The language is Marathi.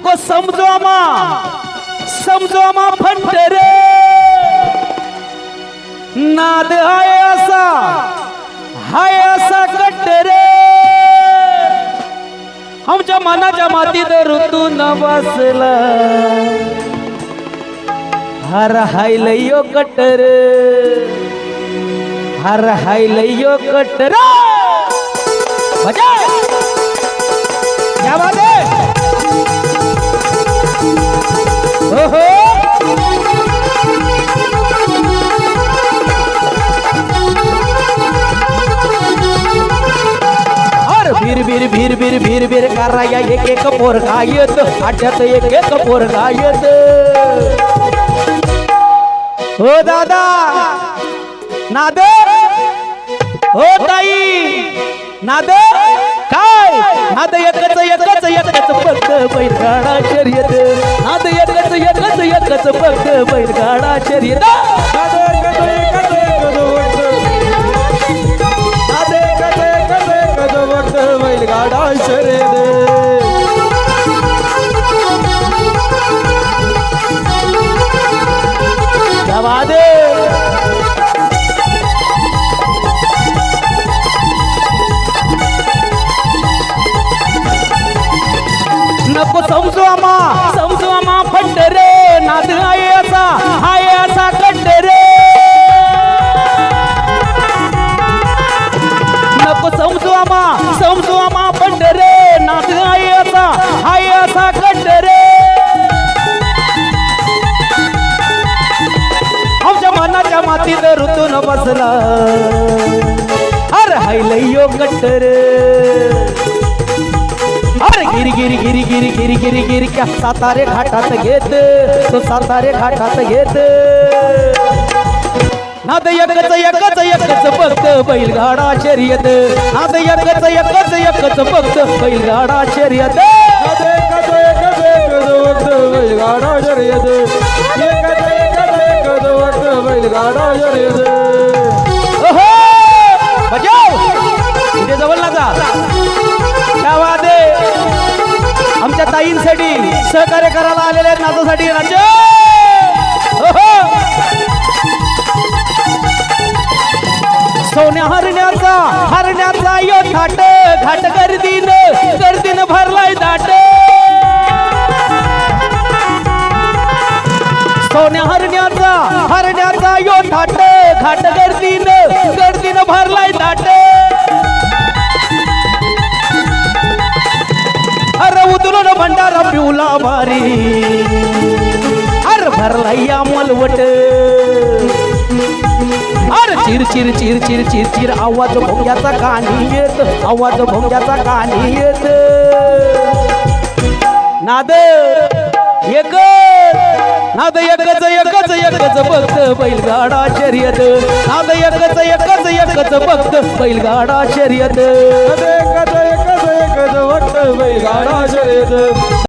नको समजो आम्हा. समजो आम्हा फंटरे नाद हाय असा. हाय असा कट्टरे आमच्या मनाच्या मातीत ऋतू न बसला. हर हाय लयो कट्टर हर हाय लयो कट्टर बजा क्या बात है भीर भीर भीर भीर भीर भीर एक एक पोर गायत आठ्यात एक एक पोर गायत. हो दादा नाद हो ताई नाद काय? नाद एकच एकच एकच फक्त बैलगाडा शर्यत. नाद एकच एकच एकच फक्त बैलगाडा शर्यत. नको समजू आम्हा. समजू आम्हा फंड रे. नाद आहे असा हाय असा कंड रे. नको समजू आम्हा. समजू आम्हा फंड रे असा असा कंड रे. आमच्या मनाच्या मातीत ऋतून बसला. अरे हाय लयो कट्टर अरे गिरी गिरी गिरी गिरी गिरी गिरी गिरी क्या सातारे घाटात घेत तो सातारे घाटात घेत. नाद एकच एकच एकच फक्त बैलगाडा शर्यत. नाद एकच एकच एकच फक्त बैलगाडा शर्यत. बैलगाडा शर्यत. एकच एकच एकच वक्त बैलगाडा शर्यत. ओहो! बजाव इथे जवळ ना जा. क्या बात आहे आमच्या ताईंसाठी सहकार्य करायला आलेले आहेत नाचासाठी राज्य सोन्या हरण्याचा हरण्याचा यो थाट घाट गर्दीन गर्दीन भरलाय दाट. सोन्या हरण्याचा हरण्याचा यो थाट घाट गर्दीन गर्दीन भरलाय दाट. अरे उतरून भंडारा पिवला भारी. अर भरलाय या मलवट. चिर चिर चिर चिर चिर चिर आवाज भोंग्याचा कानी येत आवाज भोंग्याचा कानी येत. नाद एक नाद एकच एकच एकच भक्त बैलगाडा शर्यत. नाद एकच एकच एकच भक्त बैलगाडा शर्यत. एकच एकच एकच भक्त बैलगाडा शर्यत.